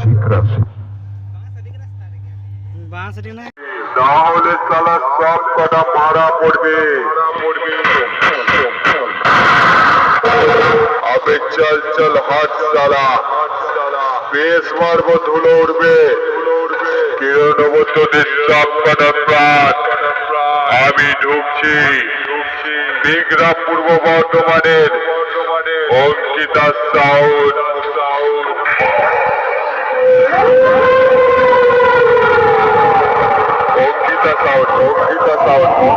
ঝিক রাশি বাঁশটি না না হলে সালা সব কটা মারা পড়বে আবে চল চল হাত সালা বেশ মারবো ধুলো উঠবে কেউ নেব তোদের সব কটা প্রাণ আমি ঢুকছি। বিগ্রাম পূর্ব বর্ধমানের অঙ্কিতা সাউন্ড। অঙ্কিতা সাউন্ড